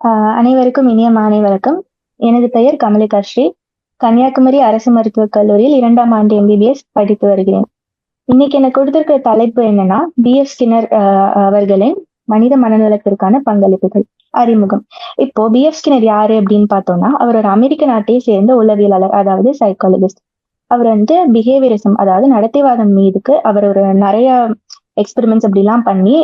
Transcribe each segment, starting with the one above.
அனைவருக்கும் இனிய மாலை வணக்கம் எனது பெயர் கமலிகா ஸ்ரீ. கன்னியாகுமரி அரசு மருத்துவக் கல்லூரியில் இரண்டாம் ஆண்டு எம்பிபிஎஸ் படித்து வருகிறேன். இன்னைக்கு எனக்கு கொடுத்திருக்கிற தலைப்பு என்னன்னா பிஎஃப் ஸ்கின்னர் அவர்களின் மனித மனநலத்திற்கான பங்களிப்புகள் அறிமுகம். இப்போ பிஎஃப் ஸ்கின்னர் யாரு அப்படின்னு பார்த்தோம்னா அவர் ஒரு அமெரிக்க நாட்டை சேர்ந்த உளவியலாளர் அதாவது சைக்காலஜிஸ்ட் அவர் வந்து பிஹேவியரிசம் அதாவது நடத்தைவாதம் மீதுக்கு அவர் ஒரு நிறைய எக்ஸ்பெரிமெண்ட்ஸ் அப்படிலாம் பண்ணி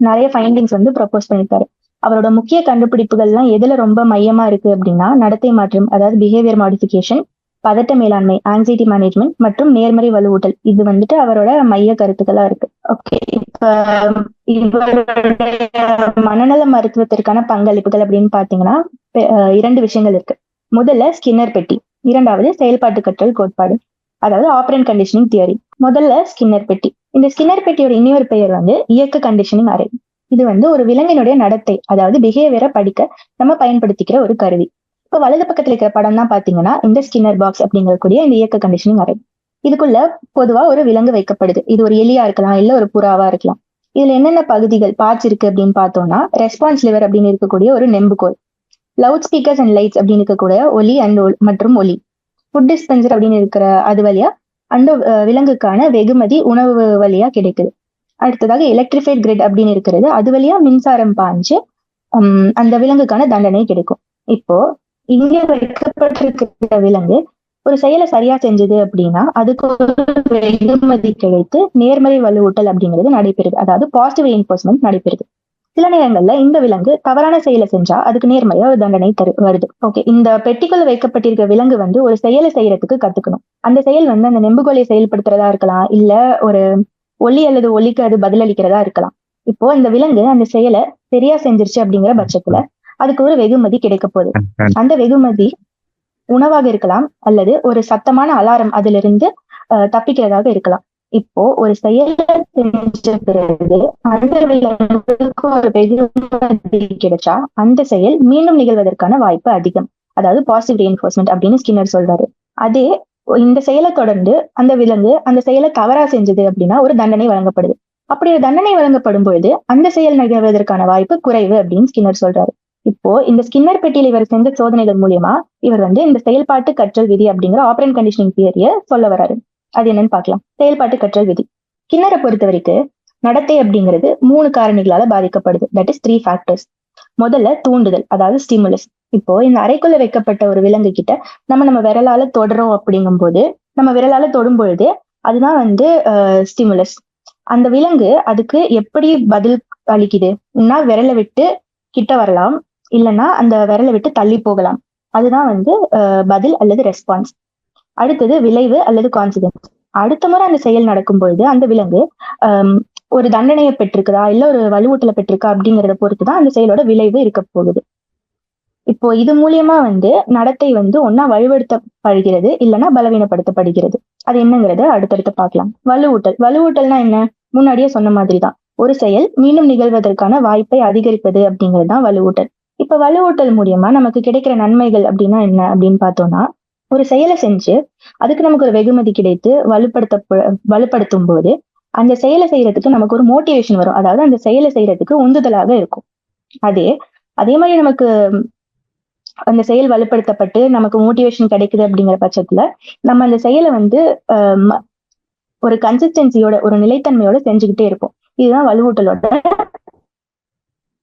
நிறைய ஃபைண்டிங்ஸ் வந்து ப்ரப்போஸ் பண்ணியிருக்காரு. அவரோட முக்கிய கண்டுபிடிப்புகள்லாம் எதுல ரொம்ப மையமா இருக்கு அப்படின்னா நடத்தை மாற்றம் அதாவது பிஹேவியர் மாடிஃபிகேஷன் பதட்ட மேலாண்மை ஆங்ஸைட்டி மேனேஜ்மெண்ட் மற்றும் நேர்மறை வலுவூட்டல். இது வந்துட்டு அவரோட மைய கருத்துக்களா இருக்கு. ஓகே இப்ப இவருடைய மனநல மருத்துவத்திற்கான பங்களிப்புகள் அப்படின்னு பாத்தீங்கன்னா இரண்டு விஷயங்கள் இருக்கு. முதல்ல ஸ்கின்னர் பெட்டி இரண்டாவது செயல்பாட்டு கற்றல் கோட்பாடு அதாவது ஆப்ரன் கண்டிஷனிங் தியரி முதல்ல ஸ்கின்னர் பெட்டி. இந்த ஸ்கின்னர் பெட்டியோட இன்னொரு பெயர் வந்து இயக்க கண்டிஷனிங் அறை. இது வந்து ஒரு விலங்கினுடைய நடத்தை அதாவது பிஹேவியரை படிக்க நம்ம பயன்படுத்திக்கிற ஒரு கருவி. இப்ப வலது பக்கத்துல இருக்கிற படம் தான் பாத்தீங்கன்னா இந்த ஸ்கின்னர் பாக்ஸ் அப்படிங்கக்கூடிய இந்த இயக்க கண்டிஷனிங் அறை இதுக்குள்ள பொதுவா ஒரு விலங்கு வைக்கப்படுது. இது ஒரு எலியா இருக்கலாம் இல்ல ஒரு புறாவா இருக்கலாம். இதுல என்னென்ன பகுதிகள் பார்ட்ஸ் இருக்கு அப்படின்னு பார்த்தோம்னா ரெஸ்பான்ஸ் லிவர் அப்படின்னு இருக்கக்கூடிய ஒரு நெம்புகோல் லவுட் ஸ்பீக்கர்ஸ் அண்ட் லைட்ஸ் அப்படின்னு இருக்கக்கூடிய ஒலி அண்ட் மற்றும் ஒலி ஃபுட் டிஸ்பென்சர் அப்படின்னு இருக்கிற அது வழியா அந்த விலங்குக்கான வெகுமதி உணவு வழியா கிடைக்குது. அடுத்ததாக எலக்ட்ரிஃபைட் கிரிட் அப்படின்னு இருக்கிறது. அது வழியா மின்சாரம் பாஞ்சு அந்த விலங்குக்கான தண்டனை கிடைக்கும். இப்போ இங்க வைக்கப்பட்டிருக்கிற விலங்கு ஒரு செயலை சரியா செஞ்சது அப்படின்னா அதுக்கு ஒரு வெகுமதி கிடைத்து நேர்மறை வலுவூட்டல் அப்படிங்கிறது நடைபெறுது. அதாவது பாசிட்டிவ் reinforcement நடைபெறுது. சில நேரங்கள்ல இந்த விலங்கு தவறான செயலை செஞ்சா அதுக்கு நேர்மறையா ஒரு தண்டனை தரு வருது. ஓகே இந்த பெட்டிக்குள்ள வைக்கப்பட்டிருக்க விலங்கு வந்து ஒரு செயலை செய்யறதுக்கு கத்துக்கணும். அந்த செயல் வந்து அந்த நெம்புகோலை செயல்படுத்துறதா இருக்கலாம் இல்ல ஒரு ஒலி அல்லது ஒலிக்கு அது பதிலளிக்கிறதா இருக்கலாம். இப்போ இந்த விலங்கு அந்த செயலை சரியா செஞ்சிருச்சு அப்படிங்கிற பட்சத்துல அதுக்கு ஒரு வெகுமதி கிடைக்க போகுது. அந்த வெகுமதி உணவாக இருக்கலாம் அல்லது ஒரு சத்தமான அலாரம் அதுல இருந்து தப்பிக்கிறதாக இருக்கலாம். இப்போ ஒரு செயலை செஞ்ச பிறகு அந்த விலங்குக்கு ஒரு வெகுமதி கிடைச்சா அந்த செயல் மீண்டும் நிகழ்வதற்கான வாய்ப்பு அதிகம். அதாவது பாசிட்டிவ் reinforcement அப்படின்னு ஸ்கின்னர் சொல்றாரு. அதே இந்த செயலை தொடர்ந்து அந்த விலங்கு அந்த செயலை தவறா செஞ்சது அப்படின்னா ஒரு தண்டனை வழங்கப்படுது. அப்படி ஒரு தண்டனை வழங்கப்படும் பொழுது அந்த செயல் நிகழ்வதற்கான வாய்ப்பு குறைவு அப்படின்னு ஸ்கின்னர் சொல்றாரு. இப்போ இந்த ஸ்கின்னர் பெட்டியில் இவர் செஞ்ச சோதனைகள் மூலியமா இவர் வந்து இந்த செயல்பாட்டு கற்றல் விதி அப்படிங்கிற ஆப்ரன் கண்டிஷனிங் தியரிய சொல்ல வராரு. அது என்னன்னு பார்க்கலாம். செயல்பாட்டு கற்றல் விதி. ஸ்கின்னரை பொறுத்த வரைக்கும் நடத்தை அப்படிங்கிறது மூணு காரணிகளால பாதிக்கப்படுது. தட் இஸ் த்ரீ ஃபேக்டர்ஸ் முதல்ல தூண்டுதல் அதாவது ஸ்டிமுலஸ் இப்போ இந்த அறைக்குள்ள வைக்கப்பட்ட ஒரு விலங்கு கிட்ட நம்ம நம்ம விரலால தொடறோம் அப்படிங்கும்போது நம்ம விரலால தொடும் பொழுது அதுதான் வந்து ஸ்டிமுலஸ் அந்த விலங்கு அதுக்கு எப்படி பதில் அளிக்குது? விரலை விட்டு கிட்ட வரலாம் இல்லைன்னா அந்த விரலை விட்டு தள்ளி போகலாம். அதுதான் வந்து பதில் அல்லது ரெஸ்பான்ஸ் அடுத்தது விளைவு அல்லது கான்சிக்வன்ஸ் அடுத்த முறை அந்த செயல் நடக்கும் பொழுது அந்த விலங்கு ஒரு தண்டனையை பெற்றிருக்குதா? இல்ல ஒரு வலுவூட்டலை பெற்றிருக்கா அப்படிங்கறத பொறுத்து தான் அந்த செயலோட விளைவு இருக்க போகுது இப்போ இது மூலியமா வந்து நடத்தை வந்து ஒன்னா வலுப்படுத்தப்படுகிறது இல்லைன்னா பலவீனப்படுத்தப்படுகிறது. அது என்னங்கிறத அடுத்தடுத்து பார்க்கலாம். வலுவூட்டல். வலுவூட்டல்னா என்ன? முன்னாடியே சொன்ன மாதிரி தான் ஒரு செயல் மீண்டும் நிகழ்வதற்கான வாய்ப்பை அதிகரிப்பது அப்படிங்கிறது தான் வலுவூட்டல். இப்ப வலுவூட்டல் மூலியமா நமக்கு கிடைக்கிற நன்மைகள் அப்படின்னா என்ன அப்படின்னு பார்த்தோம்னா ஒரு செயலை செஞ்சு அதுக்கு நமக்கு ஒரு வெகுமதி கிடைத்து வலுப்படுத்த வலுப்படுத்தும் போது அந்த செயலை செய்யறதுக்கு நமக்கு ஒரு மோட்டிவேஷன் வரும். அதாவது அந்த செயலை செய்யறதுக்கு உந்துதலாக இருக்கும். அதே அதே மாதிரி நமக்கு அந்த செயல் வலுப்படுத்தப்பட்டு நமக்கு மோட்டிவேஷன் கிடைக்குது அப்படிங்கிற பட்சத்துல நம்ம அந்த செயலை வந்து ஆஹ், ஒரு கன்சிஸ்டன்சியோட ஒரு நிலைத்தன்மையோட செஞ்சுக்கிட்டே இருப்போம். இதுதான் வலுவூட்டலோட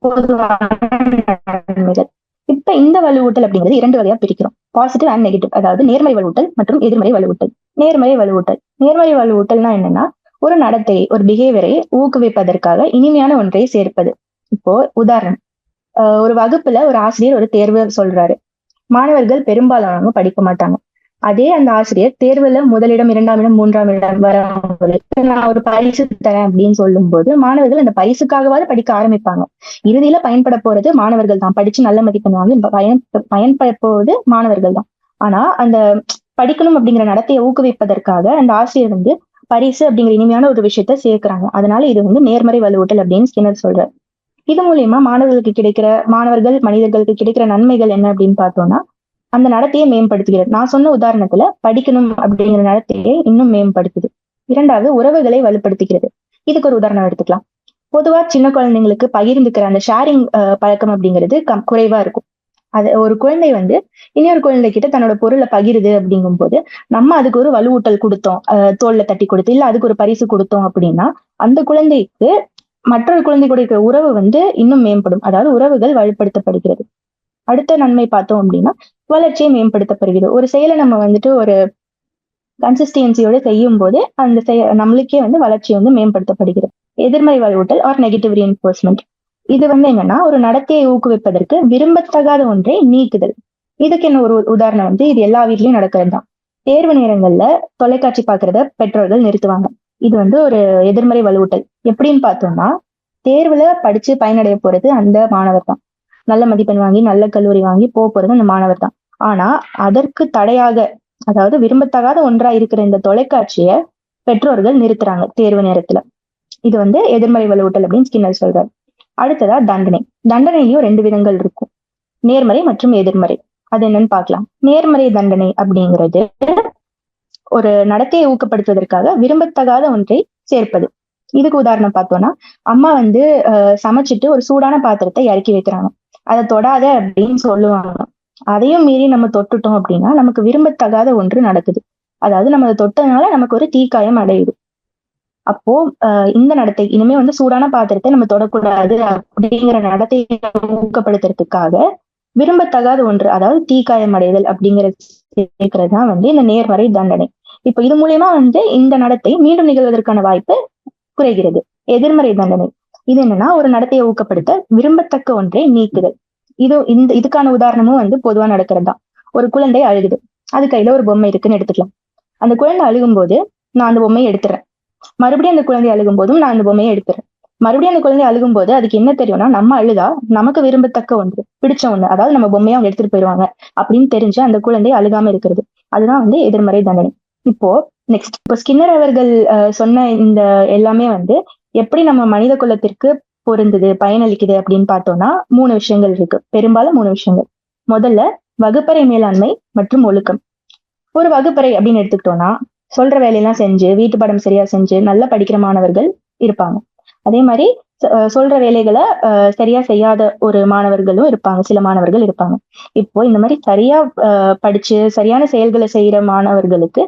பொதுவான நன்மைகள் இப்ப இந்த வலுவூட்டல் அப்படிங்கிறது இரண்டு வகையா பிரிக்கிறோம். பாசிட்டிவ் அண்ட் நெகட்டிவ் அதாவது நேர்மறை வலுவூட்டல் மற்றும் எதிர்மறை வலுவூட்டல். நேர்மறை வலுவூட்டல். நேர்மறை வலுவூட்டல்னா என்னன்னா ஒரு நடத்தையை ஒரு பிஹேவியரை ஊக்குவிப்பதற்காக இனிமையான ஒன்றை சேர்ப்பது. இப்போ உதாரணம். ஒரு வகுப்புல ஒரு ஆசிரியர் ஒரு தேர்வு சொல்றாரு. மாணவர்கள் பெரும்பாலானவங்க படிக்க மாட்டாங்க. அதே அந்த ஆசிரியர் தேர்வுல முதலிடம் இரண்டாம் இடம் மூன்றாம் இடம் வரவங்களுக்கு நான் ஒரு பரிசு தரேன் அப்படின்னு சொல்லும் போது மாணவர்கள் அந்த பரிசுக்காகவாது படிக்க ஆரம்பிப்பாங்க. இறுதியில பயன்பட போறது மாணவர்கள் தான். படிச்சு நல்ல மதிப்பெண் வாங்கி பயன் பயன்பட போவது மாணவர்கள் தான். ஆனா அந்த படிக்கணும் அப்படிங்கிற நடத்தையை ஊக்குவிப்பதற்காக அந்த ஆசிரியர் வந்து பரிசு அப்படிங்கிற இனிமையான ஒரு விஷயத்த சேர்க்கிறாங்க. அதனால இது வந்து நேர்மறை வலுவூட்டல் அப்படின்னு ஸ்கின்னர் சொல்றாரு. இது மூலியமா மாணவர்களுக்கு கிடைக்கிற மாணவர்கள் மனிதர்களுக்கு கிடைக்கிற நன்மைகள் என்ன அப்படின்னு பார்த்தோம்னா அந்த நடத்தையை மேம்படுத்துகிறது. நான் சொன்ன உதாரணத்துல படிக்கணும் அப்படிங்கிற நடத்தையை இன்னும் மேம்படுத்துது. இரண்டாவது உறவுகளை வலுப்படுத்துகிறது. இதுக்கு ஒரு உதாரணம் எடுத்துக்கலாம். பொதுவா சின்ன குழந்தைங்களுக்கு பகிர்ந்துக்கிற அந்த ஷேரிங் பழக்கம் அப்படிங்கிறது கம் குறைவா இருக்கும். அது ஒரு குழந்தை வந்து இன்னொரு குழந்தை கிட்ட தன்னோட பொருளை பகிருது அப்படிங்கும் போது நம்ம அதுக்கு ஒரு வலுவூட்டல் கொடுத்தோம். தோல்ல தட்டி கொடுத்து இல்ல அதுக்கு ஒரு பரிசு கொடுத்தோம் அப்படின்னா அந்த குழந்தைக்கு மற்றொரு குழந்தை கூட இருக்கிற உறவு வந்து இன்னும் மேம்படும். அதாவது உறவுகள் வலுப்படுத்தப்படுகிறது. அடுத்த நன்மை பார்த்தோம் அப்படின்னா வளர்ச்சியை மேம்படுத்தப்படுகிறது. ஒரு செயலை நம்ம வந்துட்டு ஒரு கன்சிஸ்டன்சியோட செய்யும் போது அந்த செய நம்மளுக்கே வந்து வளர்ச்சி வந்து மேம்படுத்தப்படுகிறது. எதிர்மறை வலுவூட்டல் ஆர் நெகட்டிவ் ரீஎன்போர்ஸ்மெண்ட் இது வந்து என்னன்னா ஒரு நடத்தையை ஊக்குவிப்பதற்கு விரும்பத்தகாத ஒன்றை நீக்குதல். இதுக்கு என்ன ஒரு உதாரணம் வந்து இது எல்லா வீட்லயும் நடக்கிறது தான் தேர்வு நேரங்கள்ல தொலைக்காட்சி பாக்குறத பெற்றோர்கள் நிறுத்துவாங்க. இது வந்து ஒரு எதிர்மறை வலுவூட்டல். எப்படின்னு பார்த்தோம்னா தேர்வுல படிச்சு பயனடைய போறது அந்த மாணவர் தான். நல்ல மதிப்பெண் வாங்கி நல்ல கல்லூரி வாங்கி போக போறது அந்த மாணவர் தான். ஆனா அதற்கு தடையாக அதாவது விரும்பத்தகாத ஒன்றா இருக்கிற இந்த தொலைக்காட்சியை பெற்றோர்கள் நிறுத்துறாங்க தேர்வு நேரத்துல. இது வந்து எதிர்மறை வலுவூட்டல் அப்படின்னு ஸ்கின்னர் சொல்றாரு. அடுத்ததா தண்டனை. தண்டனையிலயும் ரெண்டு விதங்கள் இருக்கும். நேர்மறை மற்றும் எதிர்மறை. அது என்னன்னு பார்க்கலாம். நேர்மறை தண்டனை அப்படிங்கிறது ஒரு நடத்தையை ஊக்கப்படுத்துவதற்காக விரும்பத்தகாத ஒன்றை சேர்ப்பது. இதுக்கு உதாரணம் பார்த்தோம்னா அம்மா வந்து சமைச்சிட்டு ஒரு சூடான பாத்திரத்தை இறக்கி வைக்கிறாங்க. அதை தொடாத அப்படின்னு சொல்லுவாங்க. அதையும் மீறி நம்ம தொட்டுட்டோம் அப்படின்னா நமக்கு விரும்பத்தகாத ஒன்று நடக்குது. அதாவது நம்ம அதை தொட்டதுனால நமக்கு ஒரு தீக்காயம் அடையுது. அப்போ இந்த நடத்தை இனிமே வந்து சூடான பாத்திரத்தை நம்ம தொடக்கூடாது அப்படிங்கிற நடத்தையை ஊக்கப்படுத்துறதுக்காக விரும்பத்தகாத ஒன்று அதாவது தீக்காயம் அடைதல் அப்படிங்கிறது சேர்க்கிறது தான் வந்து இந்த நேர்மறை தண்டனை. இப்ப இது மூலியமா வந்து இந்த நடத்தை மீண்டும் நிகழ்வதற்கான வாய்ப்பு குறைகிறது. எதிர்மறை தண்டனை. இது என்னன்னா ஒரு நடத்தையை ஊக்கப்படுத்த விரும்பத்தக்க ஒன்றை நீக்குதல். இது இந்த இதுக்கான உதாரணமும் வந்து பொதுவா நடக்கிறது. தான் ஒரு குழந்தை அழுகுது. அது கையில ஒரு பொம்மை இருக்குன்னு எடுத்துக்கலாம். அந்த குழந்தை அழுகும் போது நான் அந்த பொம்மையை எடுத்துறேன். மறுபடியும் அந்த குழந்தை அழுகும் போதும் நான் அந்த பொம்மையை எடுத்துறேன். மறுபடியும் அந்த குழந்தை அழுகும் போது அதுக்கு என்ன தெரியும்னா நம்ம அழுதா நமக்கு விரும்பத்தக்க ஒன்று பிடிச்ச ஒண்ணு அதாவது நம்ம பொம்மையை அவங்க எடுத்துட்டு போயிடுவாங்க அப்படின்னு தெரிஞ்சு அந்த குழந்தை அழுகாம இருக்கிறது. அதுதான் வந்து எதிர்மறை தண்டனை. இப்போ நெக்ஸ்ட் இப்போ ஸ்கின்னர் அவர்கள் சொன்ன இந்த எல்லாமே வந்து எப்படி நம்ம மனித குலத்திற்கு பொருந்தது பயனளிக்குது அப்படின்னு பார்த்தோம்னா மூணு விஷயங்கள் இருக்கு. பெரும்பாலும் மூணு விஷயங்கள். முதல்ல வகுப்பறை மேலாண்மை மற்றும் ஒழுக்கம். ஒரு வகுப்பறை அப்படின்னு எடுத்துக்கிட்டோம்னா சொல்ற வேலையெல்லாம் செஞ்சு வீட்டு படம் சரியா செஞ்சு நல்லா படிக்கிற மாணவர்கள் இருப்பாங்க. அதே மாதிரி சொல்ற வேலைகளை சரியா செய்யாத ஒரு மாணவர்களும் இருப்பாங்க. சில மாணவர்கள் இருப்பாங்க. இப்போ இந்த மாதிரி சரியா படிச்சு சரியான செயல்களை செய்யற மாணவர்களுக்கு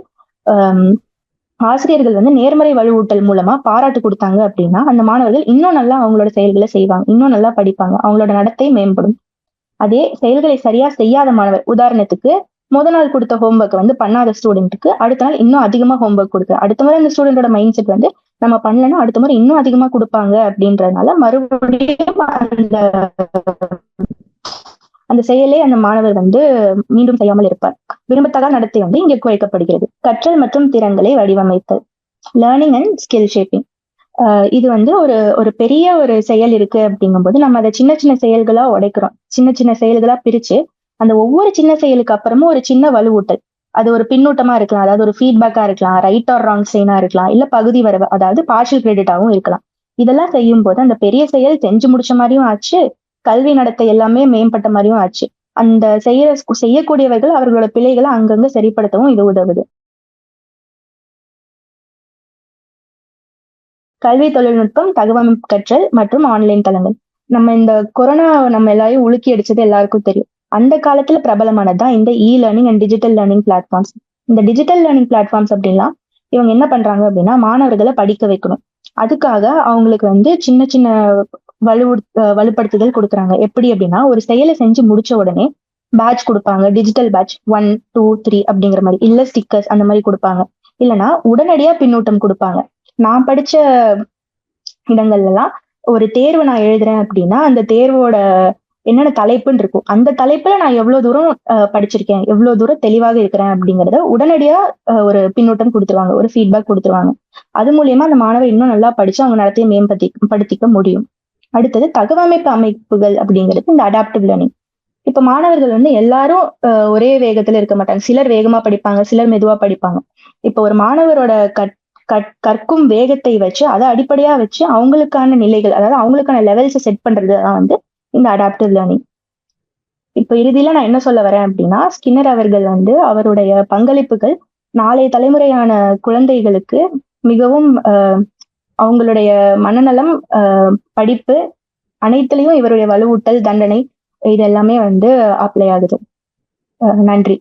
ஆசிரியர்கள் வந்து நேர்மறை வலுவூட்டல் மூலமா பாராட்டு கொடுத்தாங்க அப்படின்னா அந்த மாணவர்கள் இன்னும் நல்லா அவங்களோட செயல்களை செய்வாங்க. இன்னும் நல்லா படிப்பாங்க. அவங்களோட நடத்தை மேம்படும். அதே செயல்களை சரியா செய்யாத மாணவர் உதாரணத்துக்கு முத நாள் கொடுத்த ஹோம்ஒர்க் வந்து பண்ணாத ஸ்டூடெண்ட்டுக்கு அடுத்த நாள் இன்னும் அதிகமா ஹோம்ஒர்க் கொடுக்கு. அடுத்த முறை அந்த ஸ்டூடெண்டோட மைண்ட் செட் வந்து நம்ம பண்ணலன்னா அடுத்த முறை இன்னும் அதிகமா கொடுப்பாங்க அப்படின்றதுனால மறுபடியும் அந்த அந்த செயலே அந்த மாணவர் வந்து மீண்டும் செய்யாமல் இருப்பார். விரும்பத்தக நடத்தை வந்து இங்கே குறைக்கப்படுகிறது. கற்றல் மற்றும் திறன்களை வடிவமைத்தல். லேர்னிங் அண்ட் ஸ்கில் ஷேப்பிங் இது வந்து ஒரு ஒரு பெரிய ஒரு செயல் இருக்கு அப்படிங்கும்போது நம்ம அதை சின்ன சின்ன செயல்களா உடைக்கிறோம். சின்ன சின்ன செயல்களா பிரிச்சு அந்த ஒவ்வொரு சின்ன செயலுக்கு அப்புறமும் ஒரு சின்ன வலுவூட்டல். அது ஒரு பின்னூட்டமா இருக்கலாம். அதாவது ஒரு ஃபீட்பேக்கா இருக்கலாம். ரைட் ஆர் ராங் சைனா இருக்கலாம். இல்ல பகுதி வரவு அதாவது பார்ஷியல் கிரெடிட்டாகவும் இருக்கலாம். இதெல்லாம் செய்யும் போது அந்த பெரிய செயல் செஞ்சு முடிச்ச மாதிரியும் ஆச்சு. கல்வி நடத்தை எல்லாமே மேம்பட்ட மாதிரியும் ஆச்சு. அந்த செய்யற செய்யக்கூடியவர்கள் அவர்களோட பிழைகளை அங்கங்க சரிப்படுத்தவும் இது உதவுது. கல்வி தொழில்நுட்பம் தகவமைப்பு கற்றல் மற்றும் ஆன்லைன் தளங்கள். நம்ம இந்த கொரோனா நம்ம எல்லாரையும் உலுக்கி அடிச்சது எல்லாருக்கும் தெரியும். அந்த காலத்துல பிரபலமானதுதான் இந்த e learning and digital learning platforms இந்த டிஜிட்டல் லேர்னிங் பிளாட்ஃபார்ம்ஸ் அப்படின்லாம் இவங்க என்ன பண்றாங்க அப்படின்னா மாணவர்களை படிக்க வைக்கணும். அதுக்காக அவங்களுக்கு வந்து சின்ன சின்ன வலு வலுப்படுத்துதல் கொடுக்குறாங்க. எப்படி அப்படின்னா ஒரு செயலை செஞ்சு முடிச்ச உடனே பேட்ச் கொடுப்பாங்க. Digital badge one two three அப்படிங்கிற மாதிரி. இல்ல ஸ்டிக்கர்ஸ் அந்த மாதிரி கொடுப்பாங்க. இல்லைன்னா உடனடியா பின்னூட்டம் கொடுப்பாங்க. நான் படிச்ச இடங்கள்லாம் ஒரு தேர்வு நான் எழுதுறேன் அப்படின்னா அந்த தேர்வோட என்னென்ன தலைப்புன்னு இருக்கும். அந்த தலைப்புல நான் எவ்வளவு தூரம் படிச்சிருக்கேன் எவ்வளவு தூரம் தெளிவாக இருக்கிறேன் அப்படிங்கறத உடனடியா ஒரு பின்னூட்டம் கொடுத்துருவாங்க. ஒரு ஃபீட்பேக் கொடுத்துருவாங்க. அது மூலியமா அந்த மாணவர் இன்னும் நல்லா படிச்சு அவங்க நடத்தையை மேம்படுத்தி படுத்திக்க முடியும். அடுத்தது தகவமைப்பு அமைப்புகள் அப்படிங்கிறது இந்த அடாப்டிவ் லேர்னிங் இப்ப மாணவர்கள் வந்து எல்லாரும் ஒரே வேகத்துல இருக்க மாட்டாங்க. சிலர் வேகமா படிப்பாங்க சிலர் மெதுவா படிப்பாங்க. இப்ப ஒரு மாணவரோட கற் கற்கும் வேகத்தை வச்சு அதை அடிப்படையா வச்சு அவங்களுக்கான நிலைகள் அதாவது அவங்களுக்கான லெவல்ஸை செட் பண்றது தான் வந்து இந்த அடாப்டிவ் லேர்னிங் இப்ப இறுதியில நான் என்ன சொல்ல வரேன் அப்படின்னா ஸ்கின்னர் அவர்கள் வந்து அவருடைய பங்களிப்புகள் நாளைய தலைமுறையான குழந்தைகளுக்கு மிகவும் அவங்களுடைய மனநலம் படிப்பு அனைத்துலயும் இவருடைய வலுவூட்டல் தண்டனை இது எல்லாமே வந்து அப்ளை ஆகுது. நன்றி.